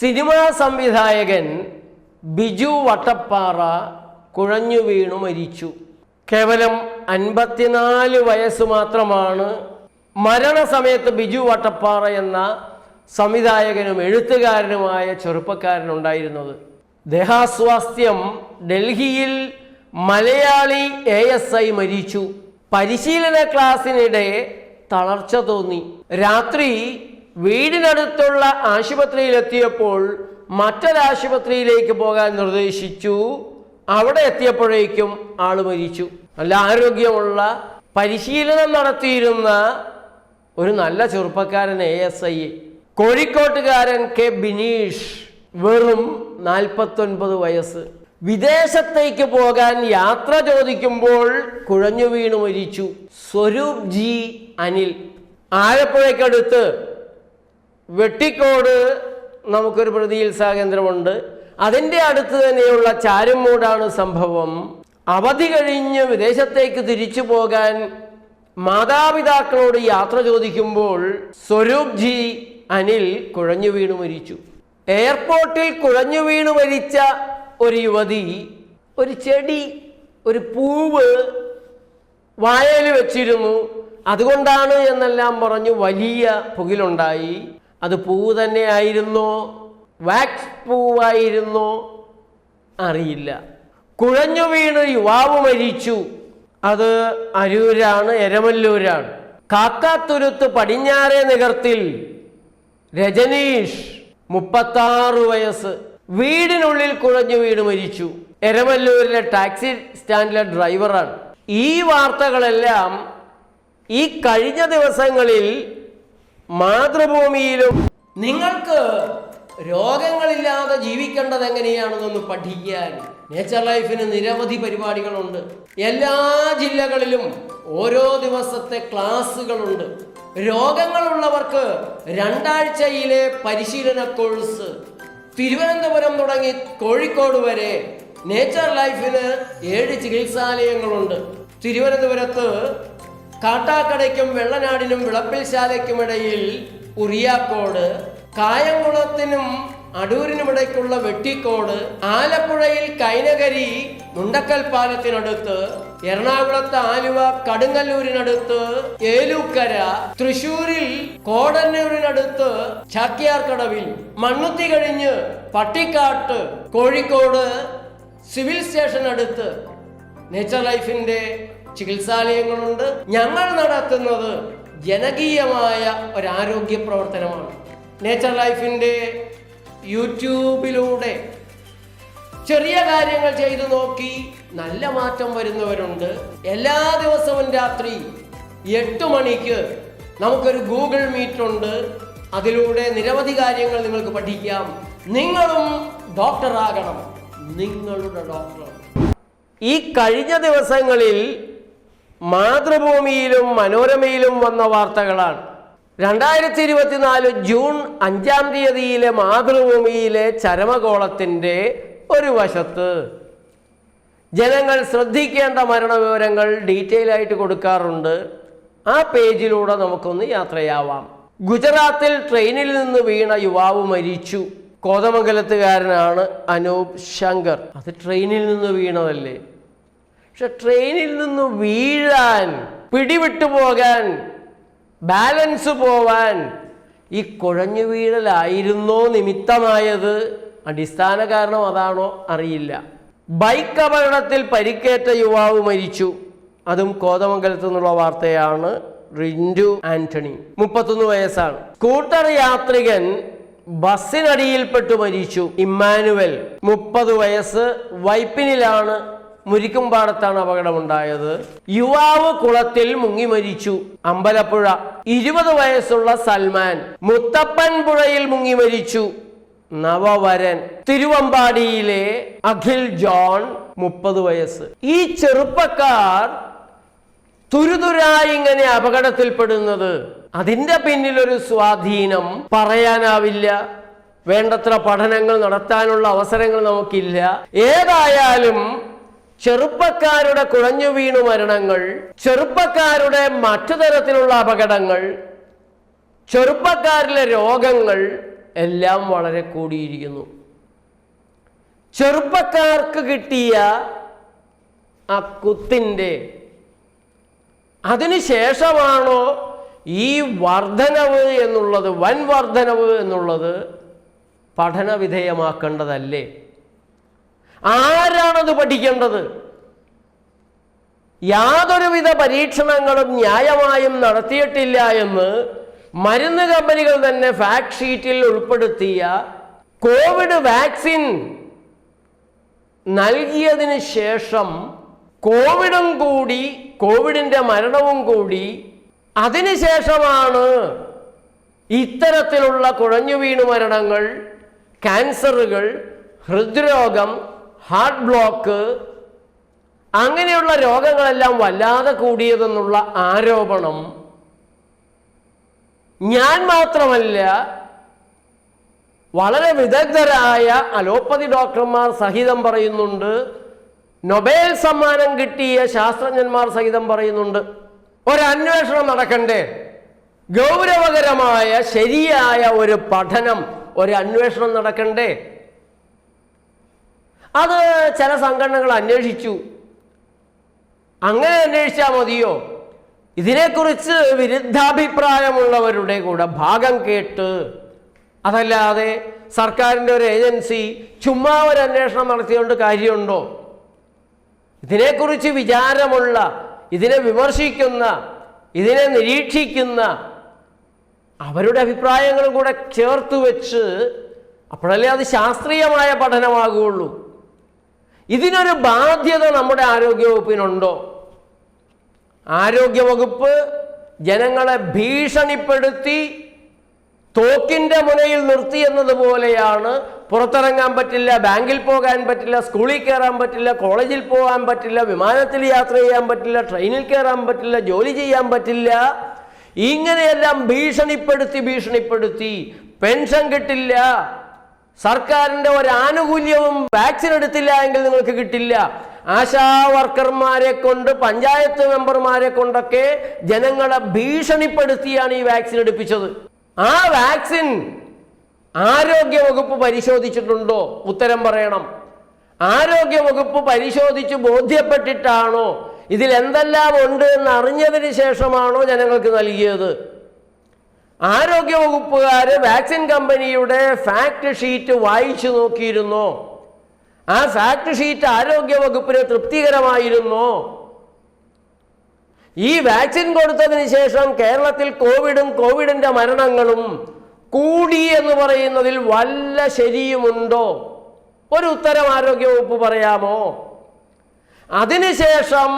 Cinema സംവിധായകൻ ബിജു വട്ടപ്പാറ കുഴഞ്ഞു വീണു മരിച്ചു. കേവലം അൻപത്തിനാല് വയസ്സ് മാത്രമാണ് മരണസമയത്ത് ബിജു വട്ടപ്പാറ എന്ന സംവിധായകനും എഴുത്തുകാരനുമായ ചെറുപ്പക്കാരനുണ്ടായിരുന്നത്. ദേഹാസ്വാസ്ഥ്യം ഡൽഹിയിൽ മലയാളി എ എസ് ഐ മരിച്ചു. പരിശീലന ക്ലാസ്സിനിടെ തളർച്ച തോന്നി. രാത്രി വീടിനടുത്തുള്ള ആശുപത്രിയിലെത്തിയപ്പോൾ മറ്റൊരാശുപത്രിയിലേക്ക് പോകാൻ നിർദ്ദേശിച്ചു. അവിടെ എത്തിയപ്പോഴേക്കും ആൾ മരിച്ചു. നല്ല ആരോഗ്യമുള്ള പരിശീലനം നടത്തിയിരുന്ന ഒരു നല്ല ചെറുപ്പക്കാരൻ എ എസ് ഐ കോഴിക്കോട്ടുകാരൻ കെ ബിനീഷ് വെറും നാൽപ്പത്തൊൻപത് വയസ്സ്. വിദേശത്തേക്ക് പോകാൻ യാത്ര ചോദിക്കുമ്പോൾ കുഴഞ്ഞു വീണു മരിച്ചു. സ്വരൂപ് ജി അനിൽ. ആലപ്പുഴയ്ക്കടുത്ത് വെട്ടിക്കോട് നമുക്കൊരു പ്രതിചികിത്സാ കേന്ദ്രമുണ്ട് അതിന്റെ അടുത്ത് തന്നെയുള്ള ചാരുമൂടാണ് സംഭവം. അവധി കഴിഞ്ഞ് വിദേശത്തേക്ക് തിരിച്ചു പോകാൻ മാതാപിതാക്കളോട് യാത്ര ചോദിക്കുമ്പോൾ സ്വരൂപ് ജി അനിൽ കുഴഞ്ഞു വീണു മരിച്ചു. എയർപോർട്ടിൽ കുഴഞ്ഞു വീണു മരിച്ച ഒരു യുവതി ഒരു ചെടി ഒരു പൂവ് വായയിൽ വെച്ചിരുന്നു. അതുകൊണ്ടാണ് എന്നെല്ലാം പറഞ്ഞു വലിയ പുകിലുണ്ടായി. അത് പൂവ് തന്നെ ആയിരുന്നോ വാക്സ് പൂവായിരുന്നോ? അറിയില്ല. കുഴഞ്ഞു വീണ് യുവാവ് മരിച്ചു. അത് അരൂരാണ് എരമല്ലൂരാണ്. കാക്കാത്തുരുത്ത് പടിഞ്ഞാറേ നികർത്തിൽ രജനീഷ് മുപ്പത്താറ് വയസ്സ്. വീടിനുള്ളിൽ കുഴഞ്ഞു വീണ് മരിച്ചു. എരമല്ലൂരിലെ ടാക്സി സ്റ്റാൻഡിലെ ഡ്രൈവറാണ്. ഈ വാർത്തകളെല്ലാം ഈ കഴിഞ്ഞ ദിവസങ്ങളിൽ മാതൃഭൂമിയിലും നിങ്ങൾക്ക് രോഗങ്ങളില്ലാതെ ജീവിക്കേണ്ടത് എങ്ങനെയാണെന്നൊന്ന് പഠിക്കാൻ നേച്ചർ ലൈഫിന് നിരവധി പരിപാടികളുണ്ട്. എല്ലാ ജില്ലകളിലും ഓരോ ദിവസത്തെ ക്ലാസ്സുകളുണ്ട്. രോഗങ്ങളുള്ളവർക്ക് രണ്ടാഴ്ചയിലെ പരിശീലന കോഴ്സ് തിരുവനന്തപുരം തുടങ്ങി കോഴിക്കോട് വരെ നേച്ചർ ലൈഫിന് ഏഴ് ചികിത്സാലയങ്ങളുണ്ട്. തിരുവനന്തപുരത്ത് കാട്ടാക്കടയ്ക്കും വെള്ളനാടിനും വിളപ്പിൽശാലയ്ക്കുമിടയിൽ ഉറിയാക്കോട് കായംകുളത്തിനും അടൂരിനുമിടയ്ക്കുള്ള വെട്ടിക്കോട് ആലപ്പുഴയിൽ കൈനകരി മുണ്ടക്കൽ പാലത്തിനടുത്ത് എറണാകുളത്ത് ആലുവ കടുങ്ങല്ലൂരിനടുത്ത് ഏലൂക്കര തൃശൂരിൽ കോടന്നൂരിനടുത്ത് ചാക്യാർക്കടവിൽ മണ്ണുത്തി കഴിഞ്ഞ് പട്ടിക്കാട്ട് കോഴിക്കോട് സിവിൽ സ്റ്റേഷൻ അടുത്ത് നേച്ചർ ലൈഫിന്റെ ചികിത്സാലയങ്ങളുണ്ട്. ഞങ്ങൾ നടത്തുന്നത് ജനകീയമായ ഒരു ആരോഗ്യ പ്രവർത്തനമാണ്. നേച്ചർ ലൈഫിന്റെ യൂട്യൂബിലൂടെ ചെറിയ കാര്യങ്ങൾ ചെയ്തു നോക്കി നല്ല മാറ്റം വരുന്നവരുണ്ട്. എല്ലാ ദിവസവും രാത്രി എട്ട് മണിക്ക് നമുക്കൊരു ഗൂഗിൾ മീറ്റ് ഉണ്ട്. അതിലൂടെ നിരവധി കാര്യങ്ങൾ നിങ്ങൾക്ക് പഠിക്കാം. നിങ്ങളും ഡോക്ടറാകണം നിങ്ങളുടെ ഡോക്ടർ ഈ കഴിഞ്ഞ ദിവസങ്ങളിൽ മാതൃഭൂമിയിലും മനോരമയിലും വന്ന വാർത്തകളാണ്. രണ്ടായിരത്തി ഇരുപത്തിനാല് ജൂൺ അഞ്ചാം തീയതിയിലെ മാതൃഭൂമിയിലെ ചരമകോളത്തിന്റെ ഒരു വശത്ത്. ജനങ്ങൾ ശ്രദ്ധിക്കേണ്ട മരണവിവരങ്ങൾ ഡീറ്റെയിൽ ആയിട്ട് കൊടുക്കാറുണ്ട്. ആ പേജിലൂടെ നമുക്കൊന്ന് യാത്രയാവാം. ഗുജറാത്തിൽ ട്രെയിനിൽ നിന്ന് വീണ യുവാവ് മരിച്ചു. കോതമംഗലത്തുകാരനാണ് അനൂപ് ശങ്കർ. അത് ട്രെയിനിൽ നിന്ന് വീണതല്ലേ? പക്ഷെ ട്രെയിനിൽ നിന്ന് വീഴാൻ പിടിവിട്ടു പോകാൻ ബാലൻസ് പോവാൻ ഈ കുഴഞ്ഞു വീഴലായിരുന്നോ നിമിത്തമായത് അടിസ്ഥാന കാരണം അതാണോ അറിയില്ല. ബൈക്ക് അപകടത്തിൽ പരിക്കേറ്റ യുവാവ് മരിച്ചു. അതും കോതമംഗലത്തു നിന്നുള്ള വാർത്തയാണ് റിൻഡു ആന്റണി. മുപ്പത്തൊന്ന് വയസ്സാണ്. സ്കൂട്ടർ യാത്രികൻ ബസ്സിനടിയിൽപ്പെട്ടു മരിച്ചു. ഇമ്മാനുവൽ മുപ്പത് വയസ്സ് വൈപ്പിനിലാണ് മുരിക്കുംപാടത്താണ് അപകടമുണ്ടായത്. യുവാവ് കുളത്തിൽ മുങ്ങി മരിച്ചു. അമ്പലപ്പുഴ. ഇരുപത് വയസ്സുള്ള സൽമാൻ മുത്തപ്പൻ പുഴയിൽ മുങ്ങി മരിച്ചു. നവവരൻ. തിരുവമ്പാടിയിലെ അഖിൽ ജോൺ മുപ്പത് വയസ്സ്. ഈ ചെറുപ്പക്കാർ തുരുതുരായി ഇങ്ങനെ അപകടത്തിൽപ്പെടുന്നത്. അതിന്റെ പിന്നിലൊരു സ്വാധീനം പറയാനാവില്ല. വേണ്ടത്ര പഠനങ്ങൾ നടത്താനുള്ള അവസരങ്ങൾ നമുക്കില്ല. ഏതായാലും ചെറുപ്പക്കാരുടെ കുഴഞ്ഞു വീണു മരണങ്ങൾ ചെറുപ്പക്കാരുടെ മറ്റു തരത്തിലുള്ള അപകടങ്ങൾ ചെറുപ്പക്കാരിലെ രോഗങ്ങൾ എല്ലാം വളരെ കൂടിയിരിക്കുന്നു. ചെറുപ്പക്കാർക്ക് കിട്ടിയ ആ കുത്തിന്റെ അതിനുശേഷമാണോ ഈ വർധനവ് എന്നുള്ളത് വൻ വർധനവ് എന്നുള്ളത് പഠന വിധേയമാക്കേണ്ടതല്ലേ ആരാണത് പഠിക്കേണ്ടത്? യാതൊരുവിധ പരീക്ഷണങ്ങളും ന്യായമായും നടത്തിയിട്ടില്ല എന്ന് മരുന്ന് കമ്പനികൾ തന്നെ ഫാക്ട് ഷീറ്റിൽ ഉൾപ്പെടുത്തിയ കോവിഡ് വാക്സിൻ നൽകിയതിന് ശേഷം കോവിഡും കൂടി കോവിഡിന്റെ മരണവും കൂടി അതിനുശേഷമാണ് ഇത്തരത്തിലുള്ള കുഴഞ്ഞു വീണു മരണങ്ങൾ ക്യാൻസറുകൾ ഹൃദ്രോഗം ഹാർട്ട് ബ്ലോക്ക് അങ്ങനെയുള്ള രോഗങ്ങളെല്ലാം വല്ലാതെ കൂടിയതെന്നുള്ള ആരോപണം ഞാൻ മാത്രമല്ല വളരെ വിദഗ്ധരായ അലോപ്പതി ഡോക്ടർമാർ സഹിതം പറയുന്നുണ്ട് നൊബേൽ സമ്മാനം കിട്ടിയ ശാസ്ത്രജ്ഞന്മാർ സഹിതം പറയുന്നുണ്ട് ഒരു അന്വേഷണം നടക്കണ്ടേ? ഗൗരവകരമായ ശരിയായ ഒരു പഠനം ഒരു അന്വേഷണം നടക്കണ്ടേ? അത് ചില സംഘടനകൾ അന്വേഷിച്ചു. അങ്ങനെ അന്വേഷിച്ചാൽ മതിയോ? ഇതിനെക്കുറിച്ച് വിരുദ്ധാഭിപ്രായമുള്ളവരുടെ കൂടെ ഭാഗം കേട്ട് അതല്ലാതെ സർക്കാരിന്റെ ഒരു ഏജൻസി ചുമ്മാ ഒരു അന്വേഷണം നടത്തിയോണ്ട് കാര്യമുണ്ടോ? ഇതിനെക്കുറിച്ച് വിചാരമുള്ള ഇതിനെ വിമർശിക്കുന്ന ഇതിനെ നിരീക്ഷിക്കുന്ന അവരുടെ അഭിപ്രായങ്ങളും കൂടെ ചേർത്ത് വെച്ച് അപ്പോഴല്ലേ അത് ശാസ്ത്രീയമായ പഠനമാകുകയുള്ളൂ. ഇതിനൊരു ബാധ്യത നമ്മുടെ ആരോഗ്യവകുപ്പിനുണ്ടോ? ആരോഗ്യവകുപ്പ് ജനങ്ങളെ ഭീഷണിപ്പെടുത്തി തോക്കിന്റെ മുനയിൽ നിർത്തി എന്നതുപോലെയാണ് പുറത്തിറങ്ങാൻ പറ്റില്ല ബാങ്കിൽ പോകാൻ പറ്റില്ല സ്കൂളിൽ കയറാൻ പറ്റില്ല കോളേജിൽ പോകാൻ പറ്റില്ല വിമാനത്തിൽ യാത്ര ചെയ്യാൻ പറ്റില്ല ട്രെയിനിൽ കയറാൻ പറ്റില്ല ജോലി ചെയ്യാൻ പറ്റില്ല. ഇങ്ങനെയെല്ലാം ഭീഷണിപ്പെടുത്തി ഭീഷണിപ്പെടുത്തി. പെൻഷൻ കിട്ടില്ല. സർക്കാരിന്റെ ഒരു ആനുകൂല്യവും വാക്സിൻ എടുത്തില്ല എങ്കിൽ നിങ്ങൾക്ക് കിട്ടില്ല. ആശാ വർക്കർമാരെ കൊണ്ട് പഞ്ചായത്ത് മെമ്പർമാരെ കൊണ്ടൊക്കെ ജനങ്ങളെ ഭീഷണിപ്പെടുത്തിയാണ് ഈ വാക്സിൻ എടുപ്പിച്ചത്. ആ വാക്സിൻ ആരോഗ്യ വകുപ്പ് പരിശോധിച്ചിട്ടുണ്ടോ? ഉത്തരം പറയണം. ആരോഗ്യ വകുപ്പ് പരിശോധിച്ച് ബോധ്യപ്പെട്ടിട്ടാണോ? ഇതിൽ എന്തെല്ലാം ഉണ്ട് എന്ന് അറിഞ്ഞതിന് ശേഷമാണോ ജനങ്ങൾക്ക് നൽകിയത്? ആരോഗ്യ വകുപ്പുകാർ വാക്സിൻ കമ്പനിയുടെ ഫാക്ട് ഷീറ്റ് വായിച്ചു നോക്കിയിരുന്നോ. ആ ഫാക്ട് ഷീറ്റ് ആരോഗ്യ വകുപ്പിന് തൃപ്തികരമായിരുന്നോ. ഈ വാക്സിൻ കൊടുത്തതിന് ശേഷം കേരളത്തിൽ കോവിഡും കോവിഡിന്റെ മരണങ്ങളും കൂടി എന്ന് പറയുന്നതിൽ വല്ല ശരിയുമുണ്ടോ? ഒരു ഉത്തരം ആരോഗ്യ വകുപ്പ് പറയാമോ അതിനുശേഷം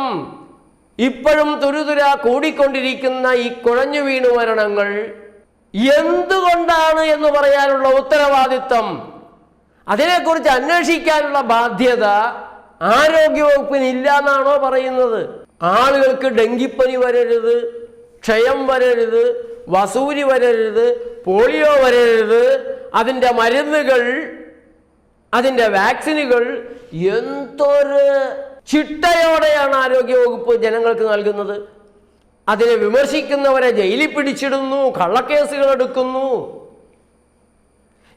ഇപ്പോഴും തുരുതുര കൂടിക്കൊണ്ടിരിക്കുന്ന ഈ കുഴഞ്ഞു വീണു മരണങ്ങൾ എന്തുകൊണ്ടാണ് എന്ന് പറയാനുള്ള ഉത്തരവാദിത്വം? അതിനെക്കുറിച്ച് അന്വേഷിക്കാനുള്ള ബാധ്യത ആരോഗ്യവകുപ്പിന് ഇല്ല എന്നാണോ പറയുന്നത്. ആളുകൾക്ക് ഡെങ്കിപ്പനി വരരുത് ക്ഷയം വരരുത് വസൂരി വരരുത് പോളിയോ വരരുത് അതിന്റെ മരുന്നുകൾ അതിന്റെ വാക്സിനുകൾ എന്തൊരു ചിട്ടയോടെയാണ് ആരോഗ്യവകുപ്പ് ജനങ്ങൾക്ക് നൽകുന്നത്? അതിനെ വിമർശിക്കുന്നവരെ ജയിലിൽ പിടിച്ചിടുന്നു കള്ളക്കേസുകൾ എടുക്കുന്നു.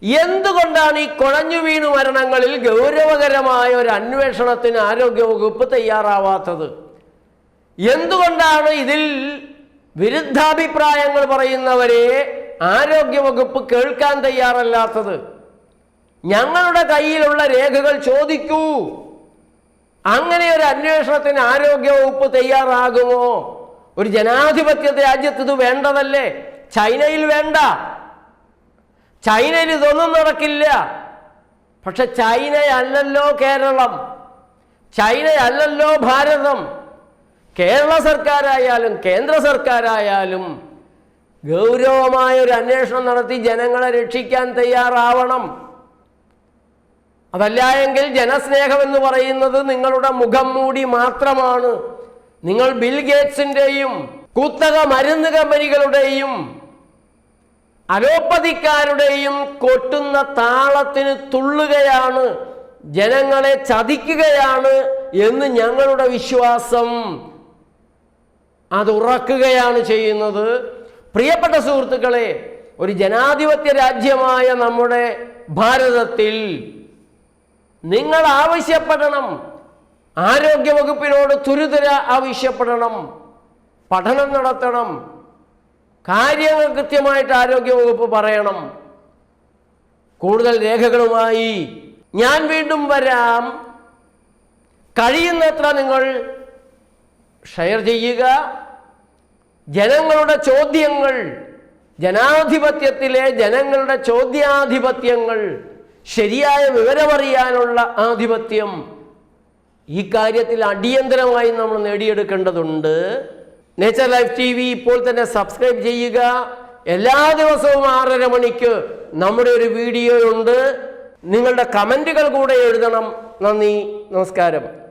എന്തുകൊണ്ടാണ് ഈ കുഴഞ്ഞു വീണു മരണങ്ങളിൽ ഗൗരവകരമായ ഒരു അന്വേഷണത്തിന് ആരോഗ്യവകുപ്പ് തയ്യാറാവാത്തത്? എന്തുകൊണ്ടാണ് ഇതിൽ വിരുദ്ധാഭിപ്രായങ്ങൾ പറയുന്നവരെ ആരോഗ്യവകുപ്പ് കേൾക്കാൻ തയ്യാറല്ലാത്തത്? ഞങ്ങളുടെ കയ്യിലുള്ള രേഖകൾ ചോദിക്കൂ. അങ്ങനെ ഒരു അന്വേഷണത്തിന് ആരോഗ്യവകുപ്പ് തയ്യാറാകുമോ? ഒരു ജനാധിപത്യ രാജ്യത്ത് ഇത് വേണ്ടതല്ലേ? ചൈനയിൽ വേണ്ട. ചൈനയിൽ ഇതൊന്നും നടക്കില്ല. പക്ഷെ ചൈനയല്ലല്ലോ കേരളം. ചൈനയല്ലല്ലോ ഭാരതം. കേരള സർക്കാരായാലും കേന്ദ്ര സർക്കാരായാലും ഗൗരവമായ ഒരു അന്വേഷണം നടത്തി ജനങ്ങളെ രക്ഷിക്കാൻ തയ്യാറാവണം. അതല്ല എങ്കിൽ ജനസ്നേഹം എന്ന് പറയുന്നത് നിങ്ങളുടെ മുഖം മൂടി മാത്രമാണ്. നിങ്ങൾ ബിൽ ഗേറ്റ്സിന്റെയും കുത്തക മരുന്ന് കമ്പനികളുടെയും അലോപ്പതിക്കാരുടെയും കൊട്ടുന്ന താളത്തിന് തുള്ളുകയാണ് ജനങ്ങളെ ചതിക്കുകയാണ് എന്ന് ഞങ്ങളുടെ വിശ്വാസം. അത് ഉറക്കുകയാണ് ചെയ്യുന്നത്. പ്രിയപ്പെട്ട സുഹൃത്തുക്കളെ ഒരു ജനാധിപത്യ രാജ്യമായ നമ്മുടെ ഭാരതത്തിൽ നിങ്ങൾ ആവശ്യപ്പെടണം. ആരോഗ്യവകുപ്പിനോട് തുരുതര ആവശ്യപ്പെടണം പഠനം നടത്തണം കാര്യങ്ങൾ കൃത്യമായിട്ട് ആരോഗ്യവകുപ്പ് പറയണം. കൂടുതൽ രേഖകളുമായി ഞാൻ വീണ്ടും വരാം. കഴിയുന്നത്ര നിങ്ങൾ ഷെയർ ചെയ്യുക. ജനങ്ങളുടെ ചോദ്യങ്ങൾ ജനാധിപത്യത്തിലെ ജനങ്ങളുടെ ചോദ്യാധിപത്യങ്ങൾ ശരിയായ വിവരമറിയാനുള്ള ആധിപത്യം ഈ കാര്യത്തിൽ അടിയന്തരമായി നമ്മൾ നേടിയെടുക്കേണ്ടതുണ്ട്. നേച്ചർ ലൈഫ് ടി വി ഇപ്പോൾ തന്നെ സബ്സ്ക്രൈബ് ചെയ്യുക. എല്ലാ ദിവസവും ആറര മണിക്ക് നമ്മുടെ ഒരു വീഡിയോ ഉണ്ട് നിങ്ങളുടെ കമന്റുകൾ കൂടെ എഴുതണം. നന്ദി നമസ്കാരം.